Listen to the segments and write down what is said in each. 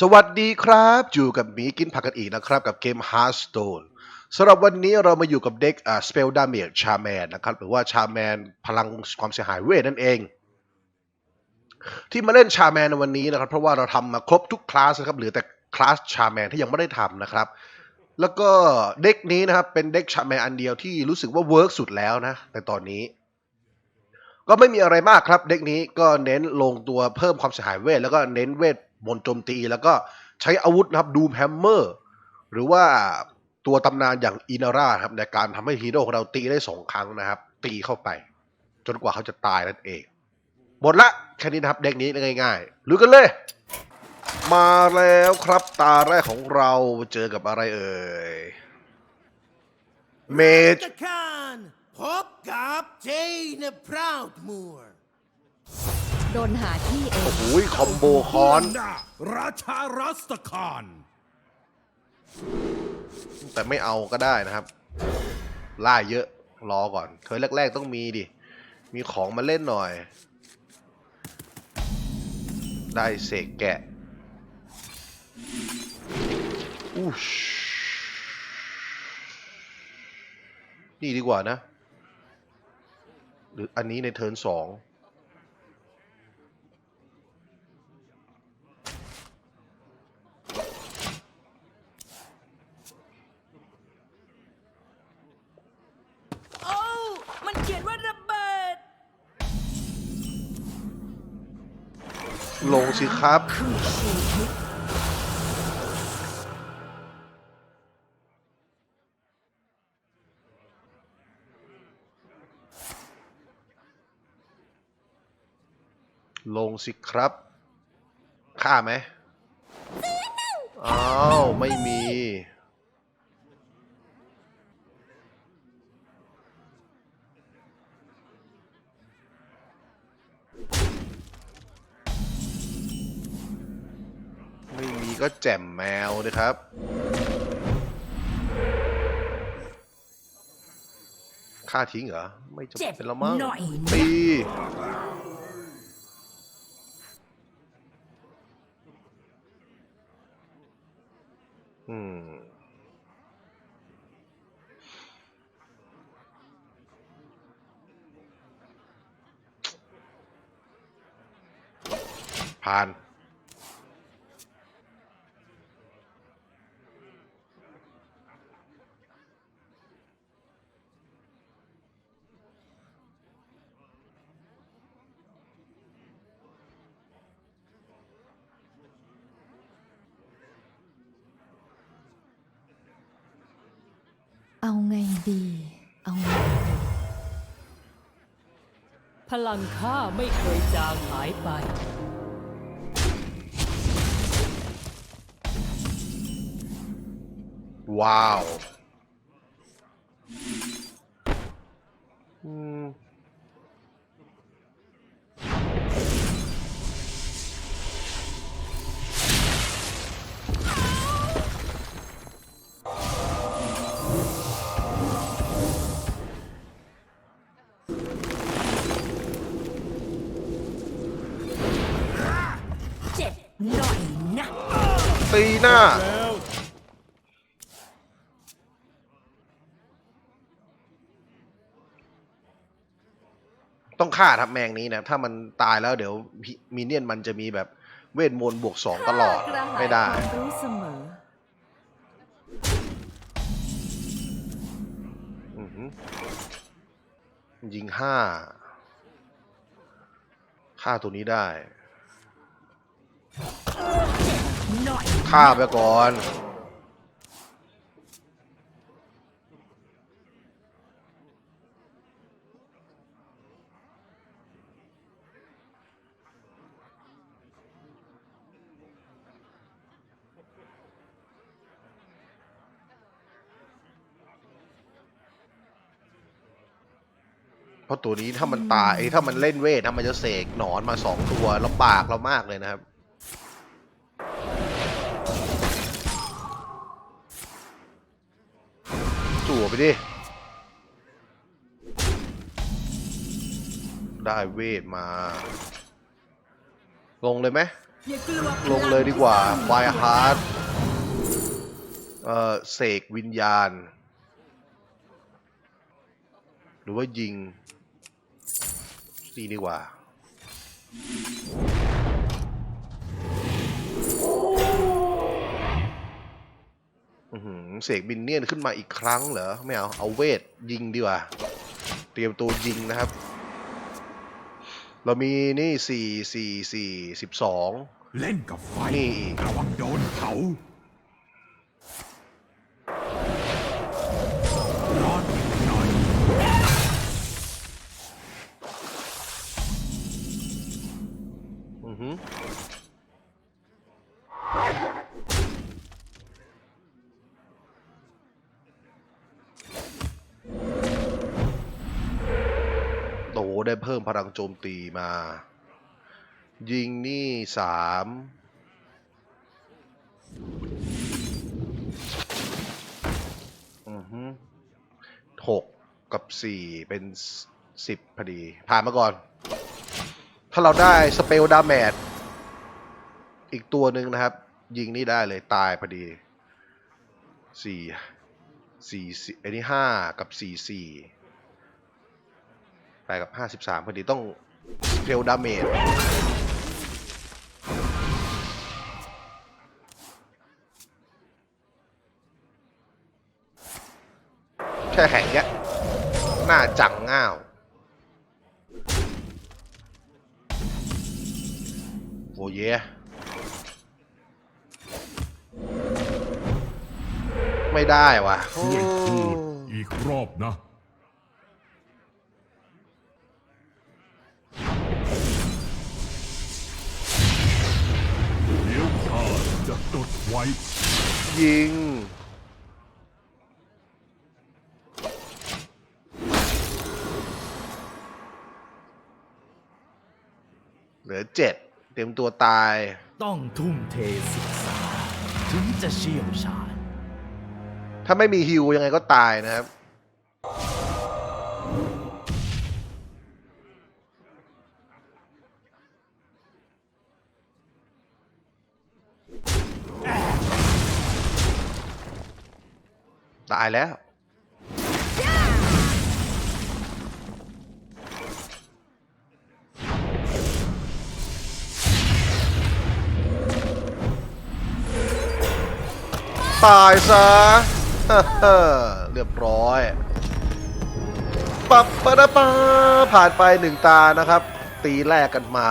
สวัสดีครับ อยู่กับหมีกินผักกันอีกนะครับ กับเกม Hearthstone สำหรับวันนี้เรามาอยู่กับเด็กอ่า Spell Damage Shaman นะครับ หรือว่า Shaman พลังความเสียหายเวทนั่นเอง ที่มาเล่น Shaman ในวันนี้นะครับ เพราะว่าเราทำมาครบทุกคลาสนะครับเหลือแต่คลาส Shaman ที่ยังไม่ได้ทำนะครับ แล้วก็เด็กนี้นะครับเป็นเด็ก Shaman อันเดียวที่รู้สึกว่าเวิร์กสุดแล้วนะในตอนนี้ ก็ไม่มีอะไรมากครับเด็กนี้ก็เน้นลงตัวเพิ่มความเสียหายเวทแล้วก็เน้นเวท มนต์โจมตีแล้วก็ใช้อาวุธนะครับดูแฮมเมอร์ หรือว่าตัวตำนานอย่างอินาร่าครับในการทำให้ฮีโร่ของเราตีได้สองครั้งนะครับ ตีเข้าไป จนกว่าเขาจะตายนั่นเอง หมดละแค่นี้นะครับเด็กนี้ง่ายๆรู้กันเลย มาแล้วครับตาแรกของเราเจอกับอะไรเอ่ยเมจตะคานพบกับเจนพราวดมัว โดนหาที่เอง โอ้ยคอมโบคอน ราชารัสตคานแต่ไม่เอาก็ได้นะครับ ล่าเยอะรอก่อนเธอแรก ๆ ต้องมีดิ มีของมาเล่นหน่อย ได้เสกแกะอู้ชนี่ดีกว่านะ หรืออันนี้ในเทิร์นสอง โอ้มันเขียนว่าระเบิด ลงสิครับ ลงสิครับ ฆ่าไหมอ้าว ไม่มี ก็แจ่มแมวนะครับฆ่าทิ้งเหรอ ไม่จำเจ็บเป็นแล้วมั้งหน่อยนะตีอืมผ่าน เอาไงดี เอาไงดีพลังข้าไม่เคยจางหายไป ว้าว ต้องฆ่าทับแมงนี้นะถ้ามันตายแล้วเดี๋ยวมีเนียนมันจะมีแบบเวทมนต์บวกสองตลอดกระหายไม่ได้ความรู้เสมออือหือยิงห้าฆ่าตัวนี้ได้หน่อยฆ่าไปก่อน ราะตัวนี้ถ้ามันตายเอ้ยถ้ามันเล่นเวทถ้ามันจะเสกหนอนมาสองตัวลำบากเรามากเลยนะครับจั่วไปดิ ได้เวทมา ลงเลยไหมอย่ากลัวพลงเลยดีกว่าไฟฮาร์ดเอ่อเสกวิญญาณ หรือว่ายิง นี่ดีกว่าอื้อหือเสกบินเนียนขึ้นมาอีกครั้งเหรอ ไม่เอา เอาเวทยิงดีกว่า เตรียมตัวยิงนะครับ เรามีนี่สี่สี่สี่สิบสอง เล่นกับไฟนี่อีกระวังโดนเผา ได้เพิ่มพลังโจมตีมา ยิงนี่สามอือฮึหกกับสี่เป็นสิบพอดี ผ่านมาก่อน ถ้าเราได้สเปลดาเมจอีกตัวหนึ่งนะครับ ยิงนี่ได้เลยตายพอดีสี่สี่สี่อันนี้ห้ากับสี่สี่ ไปกับห้าสิบสามพอดีต้องสเปลดาเมจแค่แข่งแค่หน้าจังง่าวโอ้เยไม่ได้ว่ะ ช่วยพูดอีกรอบนะ จะจดไว้ ยิง เหลือเจ็ดเตรียมตัวตาย ต้องทุ่มเทศึกษา ถึงจะเชี่ยวชาญ ถ้าไม่มีฮิวยังไงก็ตายนะครับ ตายแล้ว ตายซะเรียบร้อยปับปะดะปาผ่านไปหนึ่งตานะครับ ตีแรกกันมา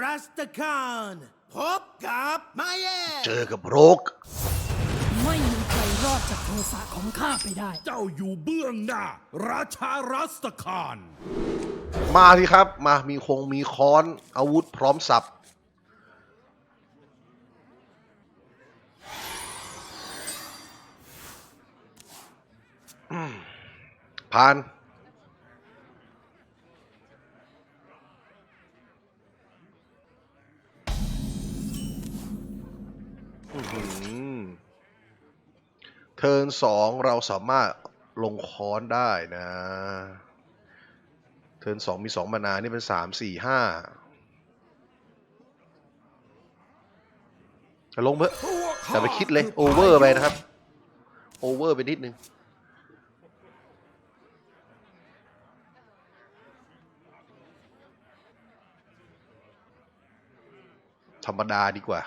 รัสตคานพบกับมาเย่เจอกับโรกไม่มี ใครรอดจากโทสะของข้าไปได้ เจ้าอยู่เบื้องหน้า ราชารัสตคานมาสิครับ มามีคงมีค้อนอาวุธพร้อมสับอืมผ่าน อื้อหือ เทิร์นสองเราสามารถลงค้อนได้นะ เทิร์นสองมีสองมานานี่เป็นสามสี่ห้าลงเพื่อะอย่ไปคิดเลยโอเวอร์ไปนะครับ โอเวอร์ไปนิดนึงธรรมดาดีกว่า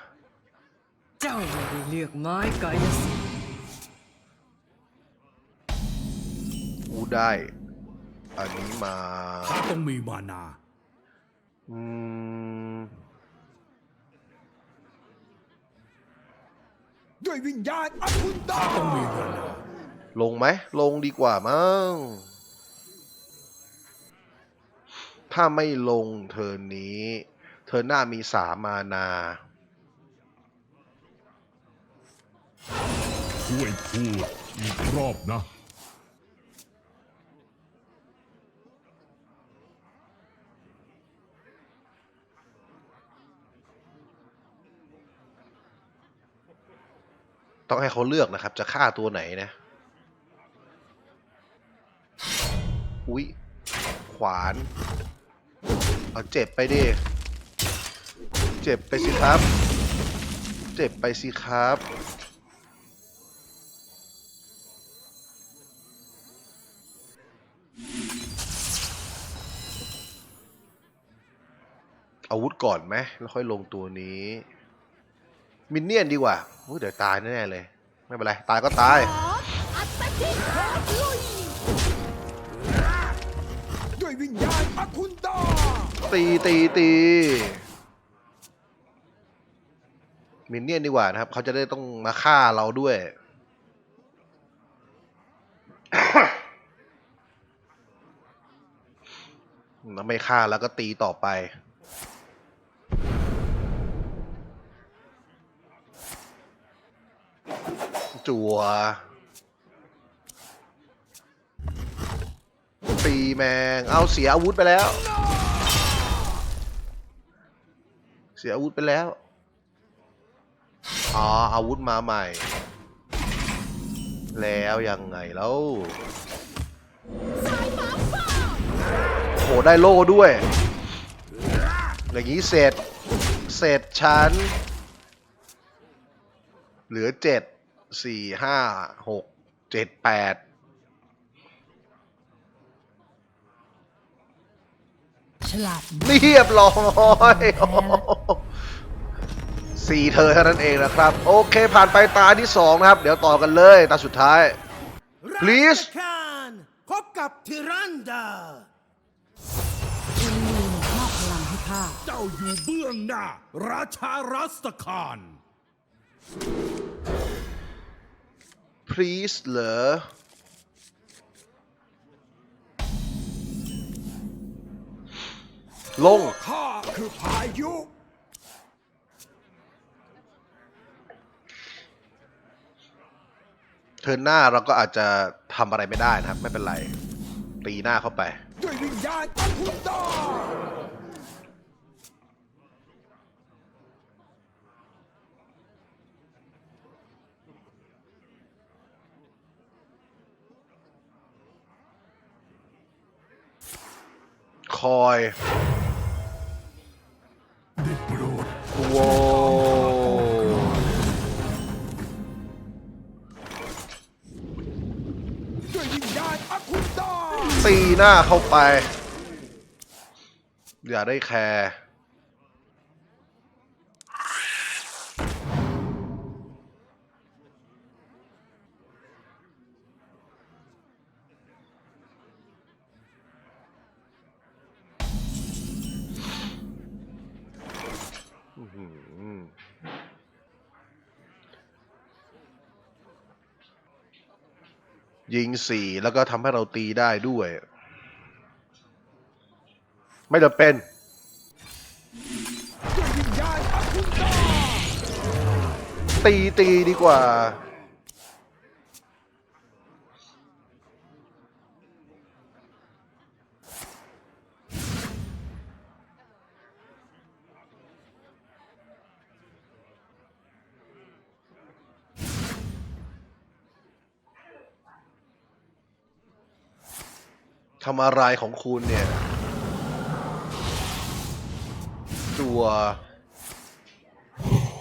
เจ้าไม่ได้เลือกไม้กายสิทธิ์ ได้ อันนี้มาข้าต้องมีมานา อืม ด้วยวิญญาณอคุณตาต้องมีมานาลงไหม ลงดีกว่ามั้ง ถ้าไม่ลงเทิร์นนี้เทิร์นหน้ามีสามมานาช่วยพูดอีกรอบนะ ต้องให้เขาเลือกนะครับ จะฆ่าตัวไหนนะ อุ๊ย ขวาน เอาเจ็บไปดิ เจ็บไปสิครับ เจ็บไปสิครับอาวุธก่อนไหมแล้วค่อยลงตัวนี้ มินเนี่ยนดีกว่าอุ๊ยเดี๋ยวตายแน่ๆเลย ไม่เป็นไร ตายก็ตาย ด้วยวิญญาณอาคุณดาตีตีตีมินเนี่ยนดีกว่านะครับ เขาจะได้ต้องมาฆ่าเราด้วยแล้วไม่ฆ่าแล้วก็ตีต่อไป จัวตีแมง เอาเสียอาวุธไปแล้ว เสียอาวุธไปแล้ว อ๋อ อาวุธมาใหม่ แล้วยังไงแล้วโหได้โล่ด้วย อย่างนี้เสร็จ เสร็จชั้น เหลือเจ็ด สี่ห้าหกเจ็ดแปดฉลาดเรียบร้อยสี่เธอเท่านั้นเองนะครับ โอเคผ่านไปตาที่สองนะครับ เดี๋ยวต่อกันเลย ตาสุดท้าย Please ราชการพบกับทิรันดาคุณมีมอบพลังให้ข้าเจ้าอยู่เบื้องหน้า ราชารัสคา น please เหรอลงข้าคือพายุ เทิร์นหน้าเราก็อาจจะทำอะไรไม่ได้นะครับ ไม่เป็นไร ตีหน้าเข้าไป ด้วยวิญญาณอาคุณดา คอยได้โว้วด้วยวิญญาณอาคุณดาตีหน้าเข้าไป อย่าได้แคร์ ยิงสี่แล้วก็ทำให้เราตีได้ด้วย ไม่จำเป็นตีตีดีกว่า ทำอะไรของคุณเนี่ยตัว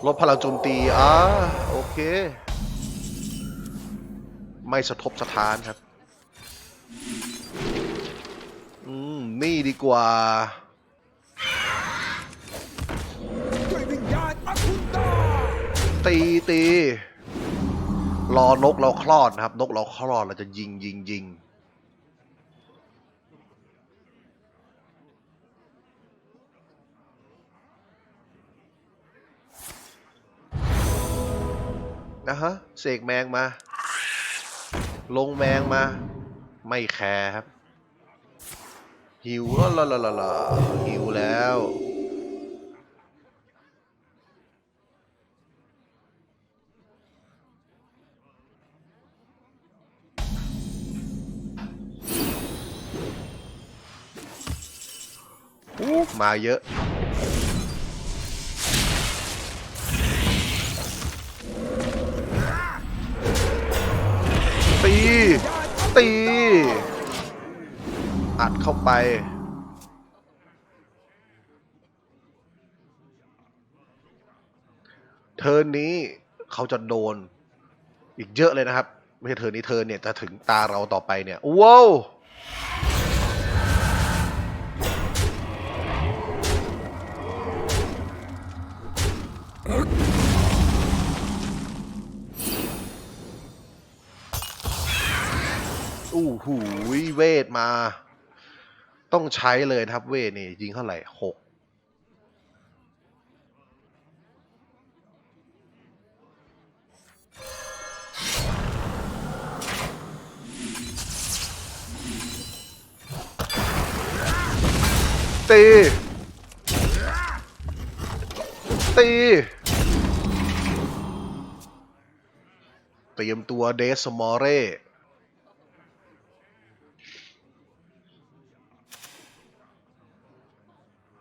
ลดพลังโจมตีอ่าโอเค ไม่สะทบสะท้านครับ อืม นี่ดีกว่าด้วยวิญญาณอาคุณดาตีตีรอนกเราคลอดนะครับ นกเราคลอดเราจะยิงยิงยิงะฮะ เสกแมงมา ลงแมงมา ไม่แคร์ครับ หิวแล้วละละละละหิวแล้วอู้มาเยอะ ตี อัดเข้าไปเทิร์นนี้เขาจะโดน อีกเยอะเลยนะครับ ไม่ใช่เทิร์นนี้เทิร์นเนี่ยจะถึงตาเราต่อไปเนี่ยว้าว หูยเวทมา ต้องใช้เลยครับเวทนี่ยิงเท่าไหร่หกตี ตี เตรียมตัวเดสมอเร่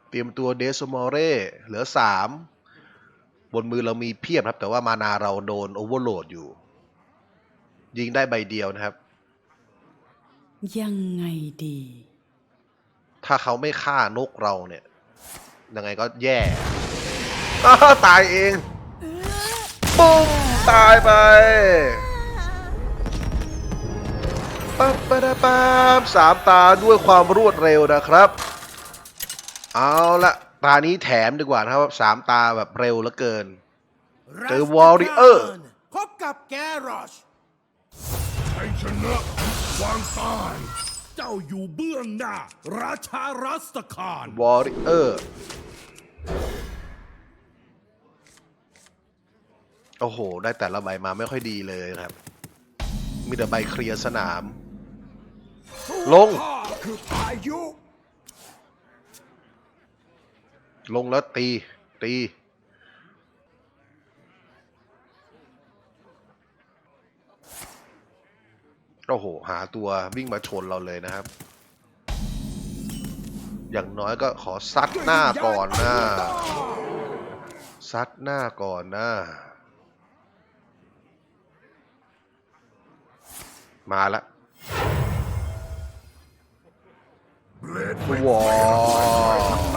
เตรียมตัวเดสมอเร่เหลือสามบนมือเรามีเพียบครับ แต่ว่ามานาเราโดนโอเวอร์โหลดอยู่ ยิงได้ใบเดียวนะครับ ยังไงดี ถ้าเขาไม่ฆ่านกเราเนี่ย ยังไงก็แย่อ้าตายเองปุ้มตายไปปั๊บปะดะปั๊บสามตาด้วยความรวดเร็วนะครับ เอาละตานี้แถมดีกว่านะครับสามตาแบบเร็วเหลือเกิน เจอ Warrior พบกับแกรอชให้ชนะวางตายเจ้าอยู่เบื้องหน้า ราชารัสคารวอริเออร์โอ้โห ได้แต่ละใบมาไม่ค่อยดีเลยนะครับ มีแต่ใบเคลียร์สนาม ลงข้าคือพายุ ลงแล้วตี ตี โอ้โห หาตัววิ่งมาชนเราเลยนะครับ อย่างน้อยก็ขอซัดหน้าก่อนนะ ซัดหน้าก่อนนะ มาละเบลดว้า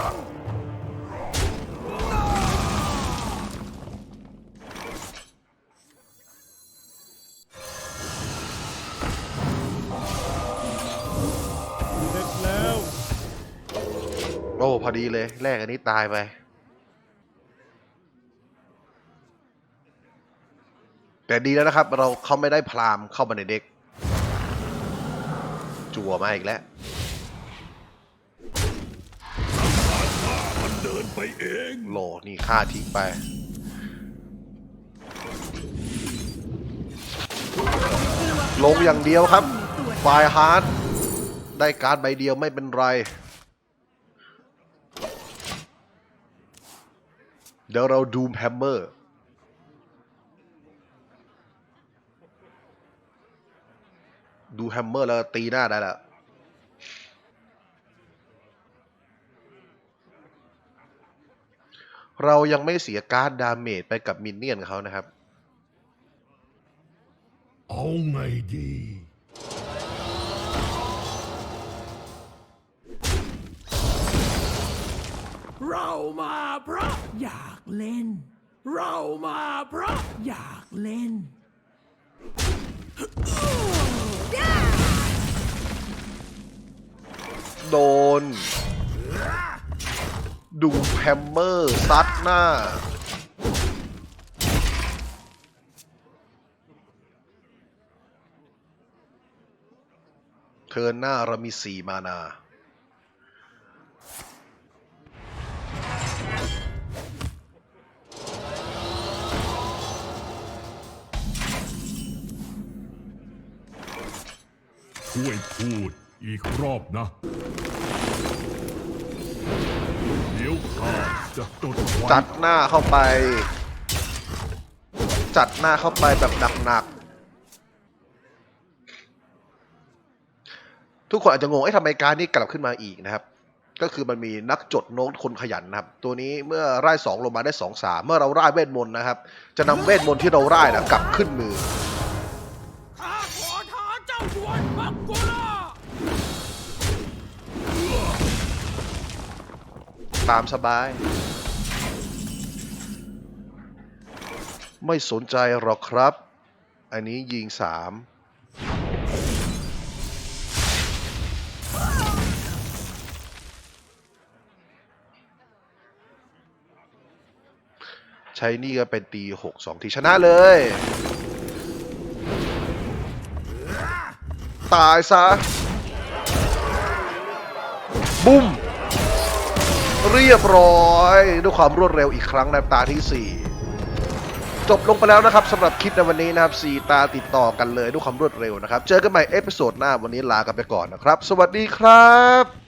พอดีเลย แรกอันนี้ตายไป แต่ดีแล้วนะครับ เราเขาไม่ได้พรามเข้ามาในเด็ก จั่วมาอีกแล้วมันเดินไปเองโหลนี่ฆ่าทิ้งไปลงอย่างเดียวครับไฟฮาร์ดได้การ์ดใบเดียวไม่เป็นไร เดี๋ยวเราดูมแฮมเมอร์ดูแฮมเมอร์แล้วตีหน้าได้ล้วเรายังไม่เสียการ์ดดาเมจไปกับมินเนี่ยนเขานะครับ เอาไงดี เรามาเพราะอยากเล่น เรามาเพราะอยากเล่น โดน ดูแฮมเมอร์ซัดหน้าเทินหน้าเรามีสี่มานา ช่วยพูดอีกรอบนะ เดี๋ยวข้าจะตดไว้จัดหน้าเข้าไป จัดหน้าเข้าไปแบบหนักๆ ทุกคนอาจจะงงไอ้ทำไมการนี้กลับขึ้นมาอีกนะครับ ก็คือมันมีนักจดโน้ตคนขยันนะครับ ตัวนี้เมื่อร่ายสองลงมาได้สองสามเมื่อเราร่ายเวทมนต์นะครับ จะนำเวทมนต์ที่เราร่ายนะกลับขึ้นมือ ตามสบาย ไม่สนใจหรอกครับ อันนี้ยิงสามใช้นี่ก็เป็นตีหกสองทีชนะเลย ตายซะบุ้ม เรียบร้อยด้วยความรวดเร็วอีกครั้งในตาที่ 4 จบลงไปแล้วนะครับสำหรับคลิปในวันนี้นะครับ 4 ตาติดต่อกันเลยด้วยความรวดเร็วนะครับ เจอกันใหม่เอพิโซดหน้าวันนี้ลากันไปก่อนนะครับ สวัสดีครับ